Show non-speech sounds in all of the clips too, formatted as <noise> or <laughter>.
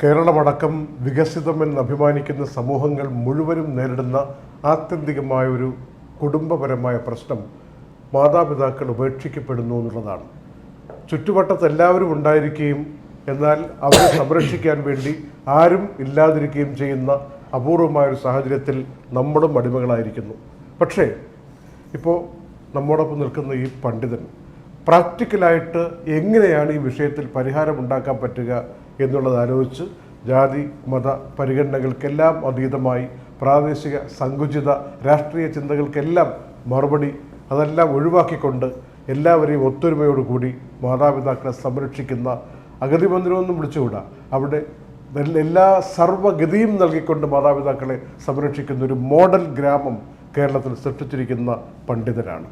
കേരളമടക്കം വികസിതമെന്ന് അഭിമാനിക്കുന്ന സമൂഹങ്ങൾ മുഴുവനും നേരിടുന്ന ആത്യന്തികമായ ഒരു കുടുംബപരമായ പ്രശ്നം മാതാപിതാക്കൾ ഉപേക്ഷിക്കപ്പെടുന്നു എന്നുള്ളതാണ്. ചുറ്റുവട്ടത്ത് എല്ലാവരും ഉണ്ടായിരിക്കുകയും എന്നാൽ അവരെ സംരക്ഷിക്കാൻ വേണ്ടി ആരും ഇല്ലാതിരിക്കുകയും ചെയ്യുന്ന അപൂർവമായ ഒരു സാഹചര്യത്തിൽ നമ്മളും അടിമകളായിരിക്കുന്നു. പക്ഷേ ഇപ്പോൾ നമ്മോടൊപ്പം നിൽക്കുന്ന ഈ പണ്ഡിതൻ പ്രാക്ടിക്കലായിട്ട് എങ്ങനെയാണ് ഈ വിഷയത്തിൽ പരിഹാരം ഉണ്ടാക്കാൻ പറ്റുക എന്നുള്ളത് ആലോചിച്ച് ജാതി മത പരിഗണനകൾക്കെല്ലാം അതീതമായി പ്രാദേശിക സങ്കുചിത രാഷ്ട്രീയ ചിന്തകൾക്കെല്ലാം മറുപടി അതെല്ലാം ഒഴിവാക്കിക്കൊണ്ട് എല്ലാവരെയും ഒത്തൊരുമയോടുകൂടി മാതാപിതാക്കളെ സംരക്ഷിക്കുന്ന അഗതി മന്ദിരമൊന്നും വിളിച്ചുകൂടാ. അവിടെ എല്ലാ- സർവഗതിയും നൽകിക്കൊണ്ട് മാതാപിതാക്കളെ സംരക്ഷിക്കുന്ന ഒരു മോഡൽ ഗ്രാമം കേരളത്തിൽ സൃഷ്ടിച്ചിരിക്കുന്ന പണ്ഡിതരാണ്.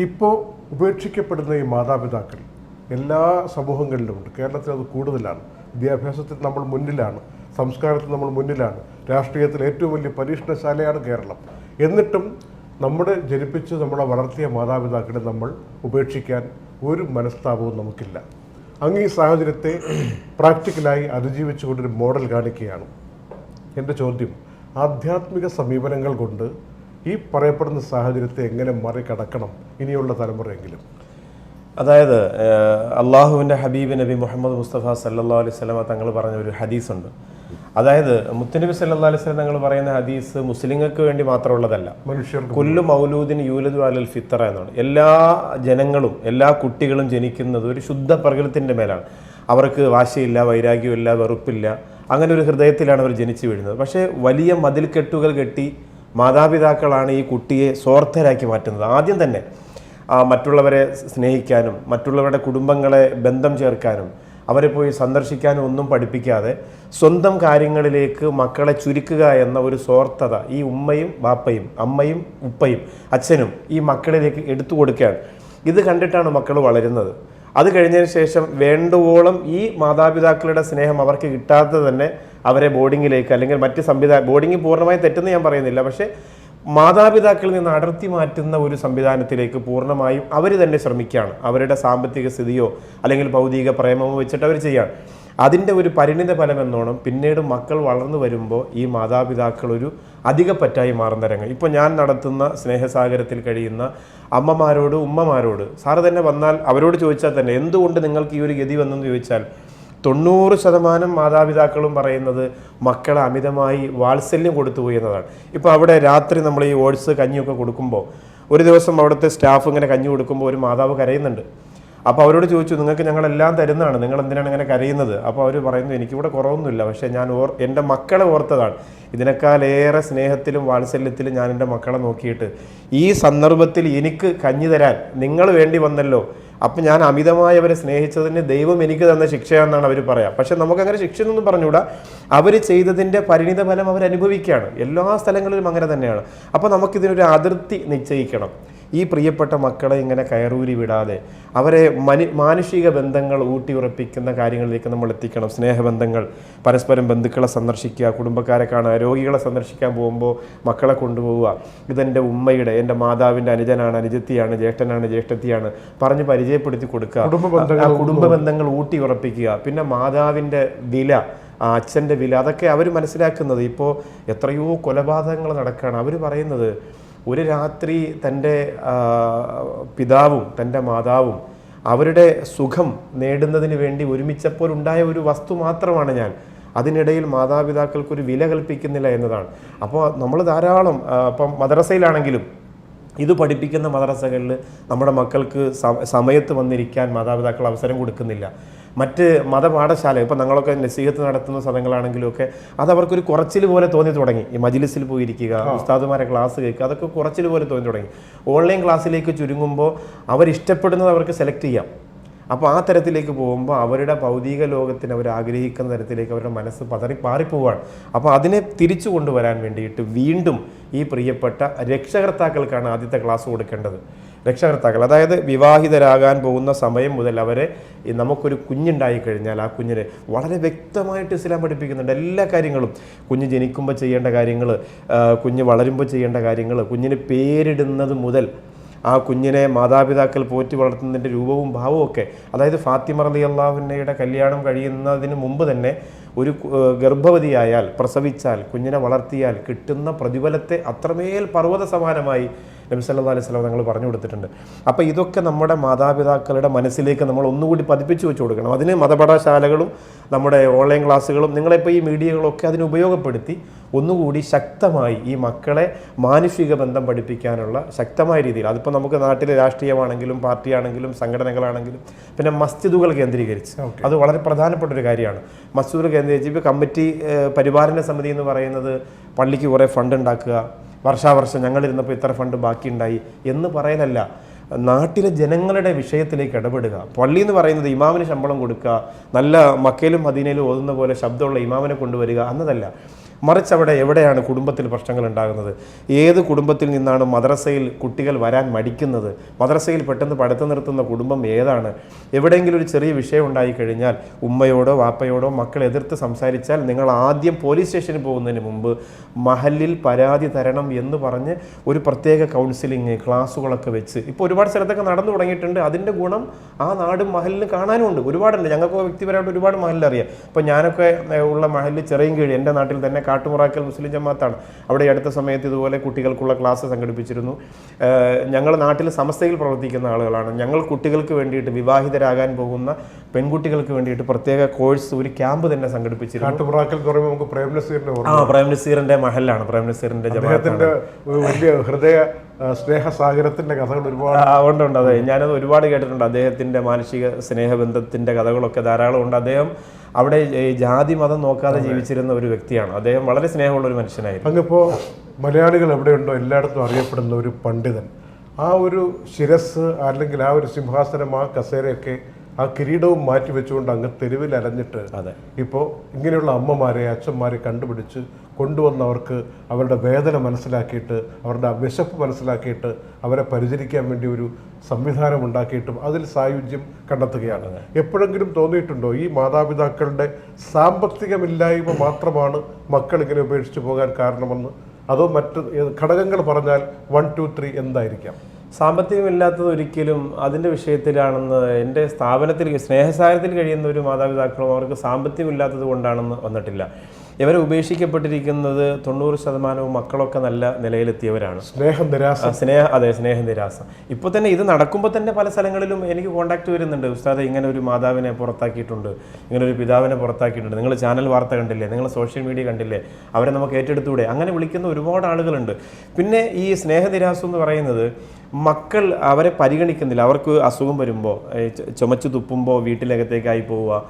ഇപ്പോൾ ഉപേക്ഷിക്കപ്പെടുന്ന ഈ മാതാപിതാക്കൾ എല്ലാ സമൂഹങ്ങളിലുമുണ്ട്. കേരളത്തിൽ അത് കൂടുതലാണ്. വിദ്യാഭ്യാസത്തിൽ നമ്മൾ മുന്നിലാണ്. സംസ്കാരത്തിൽ നമ്മൾ മുന്നിലാണ്. രാഷ്ട്രീയത്തിൽ ഏറ്റവും വലിയ പരീക്ഷണശാലയാണ് കേരളം. എന്നിട്ടും നമ്മുടെ ജനിപ്പിച്ച് നമ്മളെ വളർത്തിയ മാതാപിതാക്കളെ നമ്മൾ ഉപേക്ഷിക്കാൻ ഒരു മനസ്താപവും നമുക്കില്ല. അങ്ങ് ഈ സാഹചര്യത്തെ പ്രാക്ടിക്കലായി അതിജീവിച്ചുകൊണ്ടൊരു മോഡൽ കാണിക്കുകയാണ്. എന്റെ ചോദ്യം ആധ്യാത്മിക സമീപനങ്ങൾ കൊണ്ട് ഈ പറയപ്പെടുന്ന സാഹചര്യത്തെ എങ്ങനെ മറികടക്കണം ഇനിയുള്ള തലമുറയെങ്കിലും? അതായത് അള്ളാഹുവിന്റെ ഹബീബ് നബി മുഹമ്മദ് മുസ്തഫ സല്ലല്ലാഹു അലൈഹി സ്വലമ തങ്ങൾ പറഞ്ഞ ഒരു ഹദീസുണ്ട്. അതായത് മുത്തനബി സല്ലല്ലാഹു അലൈഹി സ്വലം തങ്ങൾ പറയുന്ന ഹദീസ് മുസ്ലിങ്ങൾക്ക് വേണ്ടി മാത്രമുള്ളതല്ല. മനുഷ്യർക്ക് കൊല്ലു മൗലൂദിന് യൂലദു അലൽ ഫിത്തറ എന്നാണ്. എല്ലാ ജനങ്ങളും എല്ലാ കുട്ടികളും ജനിക്കുന്നത് ഒരു ശുദ്ധ പ്രകൃതത്തിന്റെ മേലാണ്. അവർക്ക് വാശിയില്ല വൈരാഗ്യമില്ല വെറുപ്പില്ല. അങ്ങനെ ഒരു ഹൃദയത്തിലാണ് അവർ ജനിച്ചു വീഴുന്നത്. പക്ഷേ വലിയ മതിൽ കെട്ടുകൾ കെട്ടി മാതാപിതാക്കളാണ് ഈ കുട്ടിയെ സ്വാർത്ഥരാക്കി മാറ്റുന്നത്. ആദ്യം തന്നെ മറ്റുള്ളവരെ സ്നേഹിക്കാനും മറ്റുള്ളവരുടെ കുടുംബങ്ങളെ ബന്ധം ചേർക്കാനും അവരെ പോയി സന്ദർശിക്കാനും ഒന്നും പഠിപ്പിക്കാതെ സ്വന്തം കാര്യങ്ങളിലേക്ക് മക്കളെ ചുരുക്കുക എന്ന ഒരു സ്വാർത്ഥത ഈ ഉമ്മയും ബാപ്പയും അമ്മയും ഉപ്പയും അച്ഛനും ഈ മക്കളിലേക്ക് എടുത്തു കൊടുക്കുകയാണ്. ഇത് കണ്ടിട്ടാണ് മക്കൾ വളരുന്നത്. അത് കഴിഞ്ഞതിന് ശേഷം വേണ്ടുവോളം ഈ മാതാപിതാക്കളുടെ സ്നേഹം അവർക്ക് കിട്ടാതെ തന്നെ അവരെ ബോർഡിങ്ങിലേക്ക് അല്ലെങ്കിൽ മറ്റ് സംവിധാനം ബോർഡിംഗ് പൂർണമായി തെറ്റെന്ന് ഞാൻ പറയുന്നില്ല. പക്ഷേ മാതാപിതാക്കളിൽ നിന്ന് അടർത്തി മാറ്റുന്ന ഒരു സംവിധാനത്തിലേക്ക് പൂർണമായും അവർ തന്നെ ശ്രമിക്കുകയാണ്. അവരുടെ സാമ്പത്തിക സ്ഥിതിയോ അല്ലെങ്കിൽ ഭൗതിക പ്രേമമോ വെച്ചിട്ട് അവർ ചെയ്യുകയാണ്. അതിന്റെ ഒരു പരിണിത ഫലം എന്നോണം പിന്നീട് മക്കൾ വളർന്നു വരുമ്പോൾ ഈ മാതാപിതാക്കൾ ഒരു അധികപ്പറ്റായി മാറുന്ന രംഗം. ഇപ്പോൾ ഞാൻ നടത്തുന്ന സ്നേഹസാഗരത്തിൽ കഴിയുന്ന അമ്മമാരോട് ഉമ്മമാരോട് സാറ് തന്നെ വന്നാൽ അവരോട് ചോദിച്ചാൽ തന്നെ എന്തുകൊണ്ട് നിങ്ങൾക്ക് ഈ ഒരു ഗതി വന്നെന്ന് ചോദിച്ചാൽ തൊണ്ണൂറ് ശതമാനം മാതാപിതാക്കളും പറയുന്നത് മക്കളെ അമിതമായി വാത്സല്യം കൊടുത്തു കൊടുത്തുപോയി എന്നതാണ്. ഇപ്പോൾ അവിടെ രാത്രി നമ്മൾ ഈ ഓട്സ് കഞ്ഞിയൊക്കെ കൊടുക്കുമ്പോൾ ഒരു ദിവസം അവിടുത്തെ സ്റ്റാഫ് ഇങ്ങനെ കഞ്ഞി കൊടുക്കുമ്പോൾ ഒരു മാതാവ് കരയുന്നുണ്ട്. അപ്പോൾ അവരോട് ചോദിച്ചു നിങ്ങൾക്ക് ഞങ്ങളെല്ലാം തരുന്നതാണ്. നിങ്ങൾ എന്തിനാണ് ഇങ്ങനെ കരയുന്നത്? അപ്പോൾ അവർ പറയുന്നു എനിക്കിവിടെ കുറവൊന്നുമില്ല. പക്ഷേ ഞാൻ ഓർ എന്റെ മക്കളെ ഓർത്തതാണ്. ഇതിനേക്കാളേറെ സ്നേഹത്തിലും വാത്സല്യത്തിലും ഞാൻ എന്റെ മക്കളെ നോക്കിയിട്ട് ഈ സന്ദർഭത്തിൽ എനിക്ക് കഞ്ഞി തരാൻ നിങ്ങൾ വേണ്ടി വന്നല്ലോ. അപ്പം ഞാൻ അമിതമായി അവരെ സ്നേഹിച്ചതിന് ദൈവം എനിക്ക് തന്ന ശിക്ഷയാണെന്നാണ് അവർ പറയാം. പക്ഷെ നമുക്കങ്ങനെ എന്നൊന്നും പറഞ്ഞുകൂടാ. അവർ ചെയ്തതിന്റെ പരിണിത ഫലം അവർ അനുഭവിക്കുകയാണ് എല്ലാ സ്ഥലങ്ങളിലും അങ്ങനെ തന്നെയാണ്. അപ്പോൾ നമുക്കിതിനൊരു അതിർത്തി നിശ്ചയിക്കണം. ഈ പ്രിയപ്പെട്ട മക്കളെ ഇങ്ങനെ കയറൂരി വിടാതെ അവരെ മനു മാനുഷിക ബന്ധങ്ങൾ ഊട്ടിയുറപ്പിക്കുന്ന കാര്യങ്ങളിലേക്ക് നമ്മൾ എത്തിക്കണം. സ്നേഹബന്ധങ്ങൾ പരസ്പരം ബന്ധുക്കളെ സന്ദർശിക്കുക കുടുംബക്കാരെ കാണുക രോഗികളെ സന്ദർശിക്കാൻ പോകുമ്പോൾ മക്കളെ കൊണ്ടുപോവുക. ഇതെന്റെ ഉമ്മയുടെ എന്റെ മാതാവിന്റെ അനുജനാണ് അനുജത്തിയാണ് ജ്യേഷ്ഠനാണ് ജ്യേഷ്ഠത്തിയാണ്. പറഞ്ഞ് പരിചയപ്പെടുത്തി കൊടുക്കുക. കുടുംബ ബന്ധങ്ങൾ ഊട്ടിയുറപ്പിക്കുക. പിന്നെ മാതാവിന്റെ വില ആ അച്ഛന്റെ വില അതൊക്കെ അവർ മനസ്സിലാക്കുന്നത്. ഇപ്പോൾ എത്രയോ കൊലപാതകങ്ങൾ നടക്കുകയാണ്. അവർ പറയുന്നത് ഒരു രാത്രി തന്റെ പിതാവും തന്റെ മാതാവും അവരുടെ സുഖം നേടുന്നതിന് വേണ്ടി ഒരുമിച്ചപ്പോൾ ഉണ്ടായ ഒരു വസ്തു മാത്രമാണ് ഞാൻ. അതിനിടയിൽ മാതാപിതാക്കൾക്കൊരു വില കൽപ്പിക്കുന്നില്ല എന്നതാണ്. അപ്പോൾ നമ്മൾ ധാരാളം ഇപ്പം മദ്രസയിലാണെങ്കിലും ഇത് പഠിപ്പിക്കുന്ന മദ്രസകളിൽ നമ്മുടെ മക്കൾക്ക് സമയത്ത് വന്നിരിക്കാൻ മാതാപിതാക്കൾ അവസരം കൊടുക്കുന്നില്ല. മറ്റ് മതപാഠശാല ഇപ്പം ഞങ്ങളൊക്കെ നസീഹത്ത് നടത്തുന്ന സ്ഥലങ്ങളാണെങ്കിലും ഒക്കെ അത് അവർക്കൊരു കുറച്ചിൽ പോലെ തോന്നി തുടങ്ങി. ഈ മജിലിസിൽ പോയിരിക്കുക ഉസ്താദുമാരെ ക്ലാസ് കേൾക്കുക അതൊക്കെ കുറച്ചിൽ പോലെ തോന്നി തുടങ്ങി. ഓൺലൈൻ ക്ലാസ്സിലേക്ക് ചുരുങ്ങുമ്പോൾ അവരിഷ്ടപ്പെടുന്നത് അവർക്ക് സെലക്ട് ചെയ്യാം. അപ്പോൾ ആ തരത്തിലേക്ക് പോകുമ്പോൾ അവരുടെ ഭൗതിക ലോകത്തിന് അവർ ആഗ്രഹിക്കുന്ന തരത്തിലേക്ക് അവരുടെ മനസ്സ് പതറി പാറിപ്പോവാണ്. അപ്പോൾ അതിനെ തിരിച്ചു കൊണ്ടുവരാൻ വേണ്ടിയിട്ട് വീണ്ടും ഈ പ്രിയപ്പെട്ട രക്ഷകർത്താക്കൾക്കാണ് ആദ്യത്തെ ക്ലാസ് കൊടുക്കേണ്ടത്. രക്ഷകർത്താക്കൾ. അതായത് വിവാഹിതരാകാൻ പോകുന്ന സമയം മുതൽ അവരെ നമുക്കൊരു കുഞ്ഞുണ്ടായി കഴിഞ്ഞാൽ ആ കുഞ്ഞിനെ വളരെ വ്യക്തമായിട്ട് ഇസ്ലാം പഠിപ്പിക്കുന്നുണ്ട്. എല്ലാ കാര്യങ്ങളും. കുഞ്ഞ് ജനിക്കുമ്പോൾ ചെയ്യേണ്ട കാര്യങ്ങൾ കുഞ്ഞ് വളരുമ്പോൾ ചെയ്യേണ്ട കാര്യങ്ങൾ കുഞ്ഞിന് പേരിടുന്നത് മുതൽ ആ കുഞ്ഞിനെ മാതാപിതാക്കൾ പോറ്റി വളർത്തുന്നതിന്റെ രൂപവും ഭാവവും ഒക്കെ. അതായത് ഫാത്തിമ റലി അള്ളാഹുന്നയുടെ കല്യാണം കഴിയുന്നതിന് മുമ്പ് തന്നെ ഒരു ഗർഭവതിയായാൽ പ്രസവിച്ചാൽ കുഞ്ഞിനെ വളർത്തിയാൽ കിട്ടുന്ന പ്രതിഫലത്തെ അത്രമേൽ പർവത സമാനമായി നബി സല്ലല്ലാഹു അലൈഹി വസല്ലം ഞങ്ങൾ പറഞ്ഞു കൊടുത്തിട്ടുണ്ട്. അപ്പോൾ ഇതൊക്കെ നമ്മുടെ മാതാപിതാക്കളുടെ മനസ്സിലേക്ക് നമ്മൾ ഒന്നുകൂടി പതിപ്പിച്ചു വെച്ച് കൊടുക്കണം. അതിന് മതപഠശാലകളും നമ്മുടെ ഓൺലൈൻ ക്ലാസ്സുകളും നിങ്ങളിപ്പോൾ ഈ മീഡിയകളൊക്കെ അതിന് ഉപയോഗപ്പെടുത്തി ഒന്നുകൂടി ശക്തമായി ഈ മക്കളെ മാനുഷിക ബന്ധം പഠിപ്പിക്കാനുള്ള ശക്തമായ രീതിയിൽ അതിപ്പോൾ നമുക്ക് നാട്ടിലെ രാഷ്ട്രീയമാണെങ്കിലും പാർട്ടിയാണെങ്കിലും സംഘടനകളാണെങ്കിലും പിന്നെ മസ്ജിദുകൾ കേന്ദ്രീകരിച്ച്. അത് വളരെ പ്രധാനപ്പെട്ട ഒരു കാര്യമാണ്. മസ്ജിദുകൾ കേന്ദ്രീകരിച്ച് ഇപ്പോൾ കമ്മിറ്റി പരിപാലന സമിതി എന്ന് പറയുന്നത് പള്ളിക്ക് കുറേ ഫണ്ട് ഉണ്ടാക്കുക വർഷാവർഷം ഞങ്ങളിരുന്നപ്പോൾ ഇത്ര ഫണ്ട് ബാക്കിയുണ്ടായി എന്ന് പറയലല്ല നാട്ടിലെ ജനങ്ങളുടെ വിഷയത്തിലേക്ക് ഇടപെടുക. പള്ളി എന്ന് പറയുന്നത് ഇമാമിന് ശമ്പളം കൊടുക്കുക. നല്ല മക്കയിലും മദീനയിലും ഓതുന്ന പോലെ ശബ്ദമുള്ള ഇമാമിനെ കൊണ്ടുവരിക എന്നതല്ല. മറിച്ച് അവിടെ എവിടെയാണ് കുടുംബത്തിൽ പ്രശ്നങ്ങൾ ഉണ്ടാകുന്നത് ഏത് കുടുംബത്തിൽ നിന്നാണ് മദ്രസയിൽ കുട്ടികൾ വരാൻ മടിക്കുന്നത്? മദ്രസയിൽ പെട്ടെന്ന് പഠിത്തം നിർത്തുന്ന കുടുംബം ഏതാണ്? എവിടെയെങ്കിലും ഒരു ചെറിയ വിഷയം ഉണ്ടായിക്കഴിഞ്ഞാൽ ഉമ്മയോടോ വാപ്പയോടോ മക്കൾ എതിർത്ത് സംസാരിച്ചാൽ നിങ്ങൾ ആദ്യം പോലീസ് സ്റ്റേഷനിൽ പോകുന്നതിന് മുമ്പ് മഹലിൽ പരാതി തരണം എന്ന് പറഞ്ഞ് ഒരു പ്രത്യേക കൗൺസിലിംഗ് ക്ലാസ്സുകളൊക്കെ വെച്ച്. ഇപ്പോൾ ഒരുപാട് സ്ഥലത്തൊക്കെ നടന്നു തുടങ്ങിയിട്ടുണ്ട്. അതിന്റെ ഗുണം ആ നാടും മഹലിന് കാണാനുമുണ്ട് ഒരുപാടുണ്ട് ഞങ്ങൾക്ക് വ്യക്തിപരമായിട്ട് ഒരുപാട് മഹലിൽ അറിയാം. ഇപ്പോൾ ഞാനൊക്കെ ഉള്ള മഹലിൽ ചെറിയ കീഴ് എന്റെ നാട്ടിൽ തന്നെ കാട്ടുമുറാക്കൽ മുസ്ലിം ജമാത്താണ്. അവിടെ അടുത്ത സമയത്ത് ഇതുപോലെ കുട്ടികൾക്കുള്ള ക്ലാസ് സംഘടിപ്പിച്ചിരുന്നു. ഞങ്ങൾ നാട്ടിൽ സമസ്തയിൽ പ്രവർത്തിക്കുന്ന ആളുകളാണ്. ഞങ്ങൾ കുട്ടികൾക്ക് വേണ്ടിയിട്ട് വിവാഹിതരാകാൻ പോകുന്ന പെൺകുട്ടികൾക്ക് വേണ്ടിയിട്ട് പ്രത്യേക കോഴ്സ് ഒരു ക്യാമ്പ് തന്നെ സംഘടിപ്പിച്ചിരുന്നു. ആ പ്രേം നസീറിന്റെ മഹലാണ് പ്രേം നസീറിന്റെ ജമാഅത്താണ് ഒരു വലിയ ഹൃദയ സ്നേഹ സ്നേഹസാഗരത്തിന്റെ കഥകൾ ഒരുപാട്. ഉണ്ട് ഉണ്ട്. അതെ ഞാനത് ഒരുപാട് കേട്ടിട്ടുണ്ട്. അദ്ദേഹത്തിന്റെ മാനസിക സ്നേഹബന്ധത്തിന്റെ കഥകളൊക്കെ ധാരാളം ഉണ്ട്. അദ്ദേഹം അവിടെ ജാതി മതം നോക്കാതെ ജീവിച്ചിരുന്ന ഒരു വ്യക്തിയാണ്. അദ്ദേഹം വളരെ സ്നേഹമുള്ള ഒരു മനുഷ്യനായിരുന്നു. അങ്ങിപ്പോ മലയാളികൾ എവിടെയുണ്ടോ എല്ലായിടത്തും അറിയപ്പെടുന്ന ഒരു പണ്ഡിതൻ. ആ ഒരു ശിരസ് അല്ലെങ്കിൽ ആ ഒരു സിംഹാസനം ആ കസേരയൊക്കെ ആ കിരീടവും മാറ്റി വെച്ചുകൊണ്ട് അങ്ങ് തെരുവിൽ അലഞ്ഞിട്ട് അതെ. ഇപ്പോൾ ഇങ്ങനെയുള്ള അമ്മമാരെ അച്ഛന്മാരെ കണ്ടുപിടിച്ച് കൊണ്ടുവന്നവർക്ക് അവരുടെ വേദന മനസ്സിലാക്കിയിട്ട് അവരുടെ വിശപ്പ് മനസ്സിലാക്കിയിട്ട് അവരെ പരിചരിക്കാൻ വേണ്ടി ഒരു സംവിധാനം ഉണ്ടാക്കിയിട്ടും അതിൽ സായുജ്യം കണ്ടെത്തുകയാണ്. എപ്പോഴെങ്കിലും തോന്നിയിട്ടുണ്ടോ? ഈ മാതാപിതാക്കളുടെ സാമ്പത്തികമില്ലായ്മ മാത്രമാണ് മക്കൾ ഇങ്ങനെ ഉപേക്ഷിച്ച് പോകാൻ കാരണമെന്ന്? അതോ മറ്റ് ഘടകങ്ങൾ പറഞ്ഞാൽ വൺ ടു ത്രീ എന്തായിരിക്കാം? സാമ്പത്തികമില്ലാത്തത് ഒരിക്കലും അതിന്റെ വിഷയത്തിലാണെന്ന് എന്റെ സ്ഥാപനത്തിൽ സ്നേഹസാരത്തിൽ കഴിയുന്ന ഒരു മാതാപിതാക്കളും അവർക്ക് സാമ്പത്തികമില്ലാത്തത് കൊണ്ടാണെന്ന് വന്നിട്ടില്ല. ഇവരെ ഉപേക്ഷിക്കപ്പെട്ടിരിക്കുന്നത് തൊണ്ണൂറ് ശതമാനവും മക്കളൊക്കെ നല്ല നിലയിലെത്തിയവരാണ്. സ്നേഹം നിരാസ സ്നേഹ അതെ സ്നേഹം നിരാസ ഇപ്പോൾ തന്നെ ഇത് നടക്കുമ്പോൾ തന്നെ പല സ്ഥലങ്ങളിലും എനിക്ക് കോണ്ടാക്ട് വരുന്നുണ്ട്. ഉസ്താദ് ഇങ്ങനെ ഒരു മാതാവിനെ പുറത്താക്കിയിട്ടുണ്ട്. ഇങ്ങനെ ഒരു പിതാവിനെ പുറത്താക്കിയിട്ടുണ്ട്. നിങ്ങൾ ചാനൽ വാർത്ത കണ്ടില്ലേ? നിങ്ങൾ സോഷ്യൽ മീഡിയ കണ്ടില്ലേ? അവരെ നമുക്ക് ഏറ്റെടുത്തൂടെ? അങ്ങനെ വിളിക്കുന്ന ഒരുപാട് ആളുകളുണ്ട്. പിന്നെ ഈ സ്നേഹ നിരാസം എന്ന് പറയുന്നത് മക്കൾ അവരെ പരിഗണിക്കുന്നില്ല. അവർക്ക് അസുഖം വരുമ്പോൾ ചുമച്ചു തുപ്പുമ്പോൾ വീട്ടിലകത്തേക്കായി പോവുക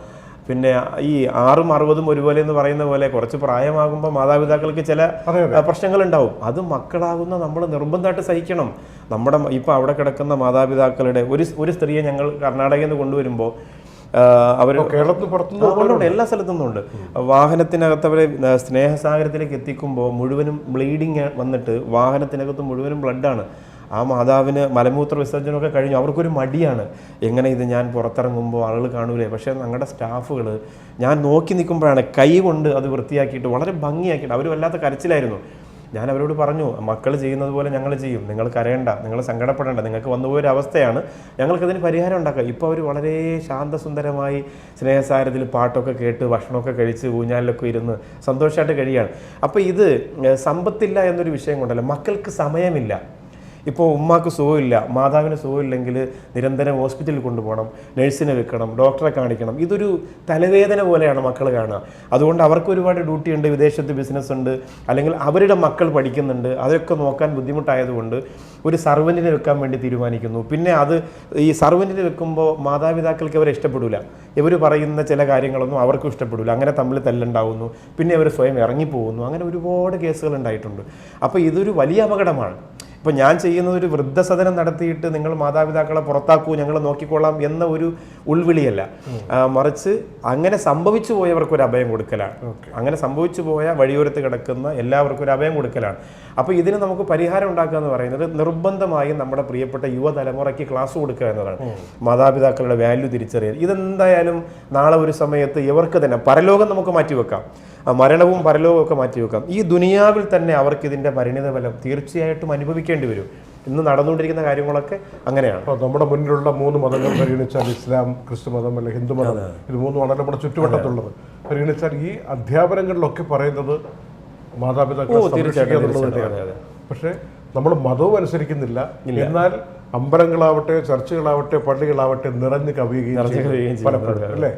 പിന്നെ ഈ ആറും അറുപതും ഒരുപോലെ എന്ന് പറയുന്ന പോലെ കുറച്ച് പ്രായമാകുമ്പോൾ മാതാപിതാക്കൾക്ക് ചില പ്രശ്നങ്ങൾ ഉണ്ടാവും അത് മക്കളാകുന്ന നമ്മൾ നിർബന്ധമായിട്ട് സഹിക്കണം. നമ്മുടെ ഇപ്പം അവിടെ കിടക്കുന്ന മാതാപിതാക്കളുടെ ഒരു ഒരു സ്ത്രീയെ ഞങ്ങൾ കർണാടകയിൽ നിന്ന് കൊണ്ടുവരുമ്പോൾ അവർ കേരളത്തിന് പുറത്തുനിന്ന് ഉണ്ട് എല്ലാ സ്ഥലത്തു നിന്നുണ്ട്. വാഹനത്തിനകത്ത് അവരെ സ്നേഹസാഗരത്തിലേക്ക് എത്തിക്കുമ്പോൾ മുഴുവനും ബ്ലീഡിങ് വന്നിട്ട് വാഹനത്തിനകത്ത് മുഴുവനും ബ്ലഡാണ്. ആ മാതാവിന് മലമൂത്ര വിസർജനമൊക്കെ കഴിഞ്ഞു. അവർക്കൊരു മടിയാണ്. എങ്ങനെ ഇത് ഞാൻ പുറത്തിറങ്ങുമ്പോൾ ആളുകൾ കാണൂലേ? പക്ഷേ ഞങ്ങളുടെ സ്റ്റാഫുകൾ ഞാൻ നോക്കി നിൽക്കുമ്പോഴാണ് കൈ കൊണ്ട് അത് വൃത്തിയാക്കിയിട്ട് വളരെ ഭംഗിയാക്കിയിട്ട് അവർ വല്ലാത്ത കരച്ചിലായിരുന്നു. ഞാൻ അവരോട് പറഞ്ഞു മക്കൾ ചെയ്യുന്നത് പോലെ ഞങ്ങൾ ചെയ്യും. നിങ്ങൾ കരയണ്ട. നിങ്ങൾ സങ്കടപ്പെടേണ്ട. നിങ്ങൾക്ക് വന്നുപോയൊരു അവസ്ഥയാണ്. ഞങ്ങൾക്കതിന് പരിഹാരം ഉണ്ടാക്കാം. ഇപ്പോൾ അവർ വളരെ ശാന്തസുന്ദരമായി സ്നേഹസാരത്തിൽ പാട്ടൊക്കെ കേട്ട് ഭക്ഷണമൊക്കെ കഴിച്ച് ഊഞ്ഞാലിലൊക്കെ ഇരുന്ന് സന്തോഷമായിട്ട് കഴിയുകയാണ് അപ്പോൾ ഇത് സമ്പത്തില്ല എന്നൊരു വിഷയം കൊണ്ടല്ല. മക്കൾക്ക് സമയമില്ല. ഇപ്പോൾ ഉമ്മാക്ക് സുഖമില്ല മാതാവിന് സുഖമില്ലെങ്കിൽ നിരന്തരം ഹോസ്പിറ്റലിൽ കൊണ്ടുപോകണം നഴ്സിനെ വെക്കണം ഡോക്ടറെ കാണിക്കണം. ഇതൊരു തലവേദന പോലെയാണ് മക്കൾ കാണുക. അതുകൊണ്ട് അവർക്ക് ഒരുപാട് ഡ്യൂട്ടി ഉണ്ട് വിദേശത്ത് ബിസിനസ് ഉണ്ട് അല്ലെങ്കിൽ അവരുടെ മക്കൾ പഠിക്കുന്നുണ്ട് അതൊക്കെ നോക്കാൻ ബുദ്ധിമുട്ടായതുകൊണ്ട് ഒരു സർവന്റിനെ വെക്കാൻ വേണ്ടി തീരുമാനിക്കുന്നു. പിന്നെ അത് ഈ സർവന്റിനെ വെക്കുമ്പോൾ മാതാപിതാക്കൾക്ക് അവരെ ഇഷ്ടപ്പെടില്ല ഇവർ പറയുന്ന ചില കാര്യങ്ങളൊന്നും അവർക്കും ഇഷ്ടപ്പെടില്ല അങ്ങനെ തമ്മിൽ തല്ലുണ്ടാവുന്നു. പിന്നെ അവർ സ്വയം ഇറങ്ങിപ്പോകുന്നു. അങ്ങനെ ഒരുപാട് കേസുകൾ ഉണ്ടായിട്ടുണ്ട്. അപ്പോൾ ഇതൊരു വലിയ അപകടമാണ്. ഇപ്പൊ ഞാൻ ചെയ്യുന്ന ഒരു വൃദ്ധസദനം നടത്തിയിട്ട് നിങ്ങൾ മാതാപിതാക്കളെ പുറത്താക്കൂ ഞങ്ങൾ നോക്കിക്കൊള്ളാം എന്ന ഒരു ഉൾവിളിയല്ല. മറിച്ച് അങ്ങനെ സംഭവിച്ചു പോയവർക്ക് ഒരു അഭയം കൊടുക്കലാണ്. അങ്ങനെ സംഭവിച്ചു പോയ വഴിയോരത്ത് കിടക്കുന്ന എല്ലാവർക്കും ഒരു അഭയം കൊടുക്കലാണ്. അപ്പോൾ ഇതിന് നമുക്ക് പരിഹാരം ഉണ്ടാക്കുക എന്ന് പറയുന്നത് നിർബന്ധമായും നമ്മുടെ പ്രിയപ്പെട്ട യുവതലമുറയ്ക്ക് ക്ലാസ് കൊടുക്കുക എന്നതാണ്. മാതാപിതാക്കളുടെ വാല്യൂ തിരിച്ചറിയൽ. ഇതെന്തായാലും നാളെ ഒരു സമയത്ത് ഇവർക്ക് തന്നെ പരലോകം നമുക്ക് മാറ്റിവെക്കാം. മരണവും പരലോകവും ഒക്കെ മാറ്റിവെക്കാം ഈ ദുനിയാവിൽ തന്നെ അവർക്ക് ഇതിന്റെ പരിണിത ഫലം തീർച്ചയായിട്ടും അനുഭവിക്കേണ്ടി വരും. ഇന്ന് നടന്നുകൊണ്ടിരിക്കുന്ന കാര്യങ്ങളൊക്കെ അങ്ങനെയാണ്. അപ്പോൾ നമ്മുടെ മുന്നിലുള്ള മൂന്ന് മതങ്ങൾ പരിഗണിച്ചാൽ ഇസ്ലാം ക്രിസ്തു മതം അല്ലെങ്കിൽ ഹിന്ദു മതം ഇത് മൂന്നുമാണ് നമ്മുടെ ചുറ്റുവട്ടത്തുള്ളത്. പരിഗണിച്ചാൽ ഈ അധ്യാപനങ്ങളിലൊക്കെ പറയുന്നത് മാതാപിതാക്കൾ പക്ഷേ നമ്മൾ മതവും അനുസരിക്കുന്നില്ല. എന്നാൽ അമ്പലങ്ങളാവട്ടെ ചർച്ചുകളാവട്ടെ പള്ളികളാവട്ടെ നിറഞ്ഞു കവിയുകയും പലപ്പോഴും അല്ലേ?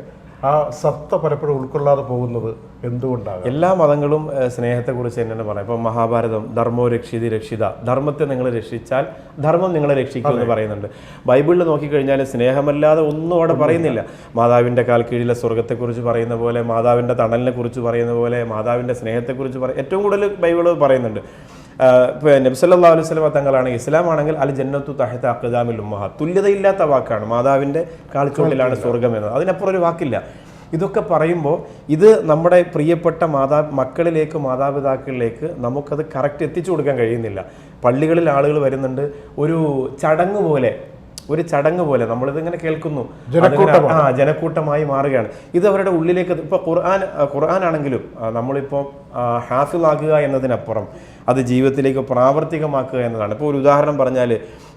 ആ സത്ത പലപ്പോഴും ഉൾക്കൊള്ളാതെ പോകുന്നത് എന്തുകൊണ്ടാണ് എല്ലാ മതങ്ങളും സ്നേഹത്തെക്കുറിച്ച് തന്നെയാണ് പറയുന്നത്. ഇപ്പം മഹാഭാരതം ധർമ്മോ രക്ഷിതി രക്ഷിത ധർമ്മത്തെ നിങ്ങൾ രക്ഷിച്ചാൽ ധർമ്മം നിങ്ങളെ രക്ഷിക്കും എന്ന് പറയുന്നുണ്ട്. ബൈബിളിൽ നോക്കിക്കഴിഞ്ഞാൽ സ്നേഹമല്ലാതെ ഒന്നും അവിടെ പറയുന്നില്ല. മാതാവിന്റെ കാൽ കീഴിലെ സ്വർഗത്തെക്കുറിച്ച് പറയുന്ന പോലെ മാതാവിന്റെ തണലിനെ കുറിച്ച് പറയുന്ന പോലെ മാതാവിന്റെ സ്നേഹത്തെക്കുറിച്ച് പറ ഏറ്റവും കൂടുതൽ ബൈബിൾ പറയുന്നുണ്ട്. ഇപ്പോൾ നബ്സല്ലാ അലൈഹി സ്വലമ തങ്ങളാണ് ഇസ്ലാം ആണെങ്കിൽ അൽ ജന്നത്തു തഹത്ത അഖദാമിൽ ഉമ്മഹ. തുല്യതയില്ലാത്ത വാക്കാണ്. മാതാവിന്റെ കാൽച്ചുള്ളിലാണ് സ്വർഗം എന്നത്. അതിനപ്പുറം ഒരു വാക്കില്ല. ഇതൊക്കെ പറയുമ്പോൾ ഇത് നമ്മുടെ പ്രിയപ്പെട്ട മാതാ മക്കളിലേക്ക് മാതാപിതാക്കളിലേക്ക് നമുക്കത് കറക്റ്റ് എത്തിച്ചു കൊടുക്കാൻ കഴിയുന്നില്ല. പള്ളികളിൽ ആളുകൾ വരുന്നുണ്ട്. ഒരു ചടങ്ങ് പോലെ ഒരു ചടങ്ങ് പോലെ നമ്മളിതിങ്ങനെ കേൾക്കുന്നു. ആ ജനക്കൂട്ടമായി മാറുകയാണ്. ഇത് അവരുടെ ഉള്ളിലേക്ക് ഇപ്പോൾ ഖുർആൻ ഖുർആൻ ആണെങ്കിലും നമ്മളിപ്പോൾ ഹാഫിളാക്കുക എന്നതിനപ്പുറം അത് ജീവിതത്തിലേക്ക് പ്രാവർത്തികമാക്കുക എന്നതാണ്. ഇപ്പോൾ ഒരു ഉദാഹരണം പറഞ്ഞാൽ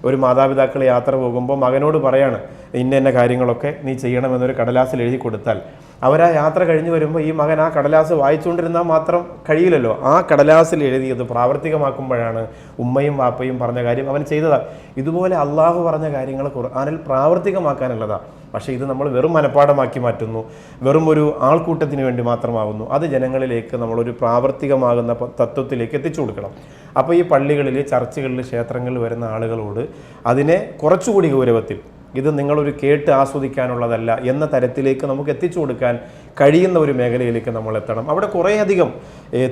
ഒരു മാതാപിതാക്കൾ യാത്ര പോകുമ്പോൾ മകനോട് പറയാണ് ഇന്ന ഇന്ന കാര്യങ്ങളൊക്കെ നീ ചെയ്യണമെന്നൊരു കടലാസിൽ എഴുതി കൊടുത്താൽ അവരാ യാത്ര കഴിഞ്ഞ് വരുമ്പോൾ ഈ മകൻ ആ കടലാസ് വായിച്ചുകൊണ്ടിരുന്നാൽ മാത്രം കഴിയില്ലല്ലോ. ആ കടലാസിൽ എഴുതിയത് പ്രാവർത്തികമാക്കുമ്പോഴാണ് ഉമ്മയും വാപ്പയും പറഞ്ഞ കാര്യം അവൻ ചെയ്തതാണ് ഇതുപോലെ അള്ളാഹു പറഞ്ഞ കാര്യങ്ങൾ ഖുർആാനിൽ പ്രാവർത്തികമാക്കാനുള്ളതാണ് പക്ഷേ ഇത് നമ്മൾ വെറും മനപ്പാടമാക്കി മാറ്റുന്നു. വെറും ഒരു ആൾക്കൂട്ടത്തിന് വേണ്ടി മാത്രമാകുന്നു അത് ജനങ്ങളിലേക്ക് നമ്മളൊരു പ്രാവർത്തികമാകുന്ന തത്വത്തിലേക്ക് എത്തിച്ചു കൊടുക്കണം. അപ്പോൾ ഈ പള്ളികളിൽ ചർച്ചുകളിൽ ക്ഷേത്രങ്ങളിൽ വരുന്ന ആളുകളോട് അതിനെ കുറച്ചുകൂടി ഗൗരവത്തിൽ ഇത് നിങ്ങളൊരു കേട്ട് ആസ്വദിക്കാനുള്ളതല്ല എന്ന തരത്തിലേക്ക് നമുക്ക് എത്തിച്ചു കൊടുക്കാൻ കഴിയുന്ന ഒരു മേഖലയിലേക്ക് നമ്മൾ എത്തണം. അവിടെ കുറേയധികം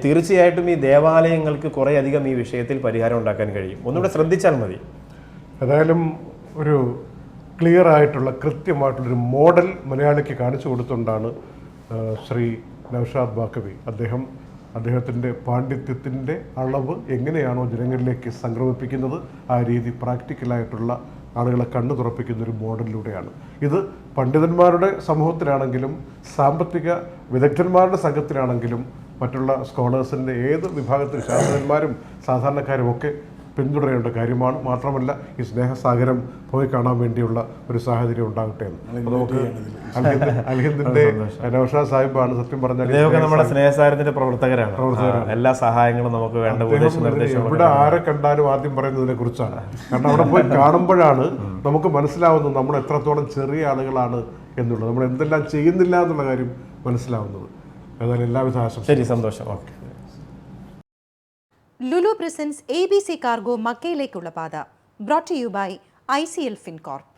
തീർച്ചയായിട്ടും ഈ ദേവാലയങ്ങൾക്ക് കുറേയധികം ഈ വിഷയത്തിൽ പരിഹാരം ഉണ്ടാക്കാൻ കഴിയും. ഒന്നുകൂടെ ശ്രദ്ധിച്ചാൽ മതി. ഏതായാലും ഒരു ക്ലിയർ ആയിട്ടുള്ള കൃത്യമായിട്ടുള്ളൊരു മോഡൽ മലയാളിക്ക് കാണിച്ചു കൊടുത്തുകൊണ്ടാണ് ശ്രീ നൌഷാദ് ബാക്കവി അദ്ദേഹം അദ്ദേഹത്തിന്റെ പാണ്ഡിത്യത്തിന്റെ അളവ് എങ്ങനെയാണോ ജനങ്ങളിലേക്ക് സംക്രമിപ്പിക്കുന്നത് ആ രീതി പ്രാക്ടിക്കലായിട്ടുള്ള ആളുകളെ കണ്ണു തുറപ്പിക്കുന്ന ഒരു മോഡലിലൂടെയാണ്. ഇത് പണ്ഡിതന്മാരുടെ സമൂഹത്തിലാണെങ്കിലും സാമ്പത്തിക വിദഗ്ധന്മാരുടെ സംഘത്തിലാണെങ്കിലും മറ്റുള്ള സ്കോളേഴ്സിന്റെ ഏത് വിഭാഗത്തിൽ ശാസ്ത്രജ്ഞന്മാരും സാധാരണക്കാരും ഒക്കെ പിന്തുടരേണ്ട കാര്യമാണ്. മാത്രമല്ല ഈ സ്നേഹസാഗരം പോയി കാണാൻ വേണ്ടിയുള്ള ഒരു സാഹചര്യം ഉണ്ടാകട്ടെ എന്ന്. നമുക്ക് അൽഹിന്ദ് <laughs> അൽഹിന്ദിന്റെ നൌഷാദ് സാഹിബാണ് സത്യം പറഞ്ഞാൽ സ്നേഹസാഗരത്തിന്റെ നമ്മുടെ സ്നേഹസാരത്തിന്റെ പ്രവർത്തകരാണ്. എല്ലാ സഹായങ്ങളും നമുക്ക് വേണ്ട ഇവിടെ ആരെ കണ്ടാലും ആദ്യം പറയുന്നതിനെ കുറിച്ചാണ്. കാരണം അവിടെ പോയി കാണുമ്പോഴാണ് നമുക്ക് മനസ്സിലാവുന്നത് നമ്മൾ എത്രത്തോളം ചെറിയ ആളുകളാണ് എന്നുള്ളത്. നമ്മൾ എന്തെല്ലാം ചെയ്യുന്നില്ല എന്നുള്ള കാര്യം മനസ്സിലാവുന്നത്. ഏതായാലും എല്ലാവിധ ആശംസ ശരി സന്തോഷം. Okay. Lulu presents A B C cargo മക്കയിലേക്കുള്ള പാത. Brought you by I C L Fincorp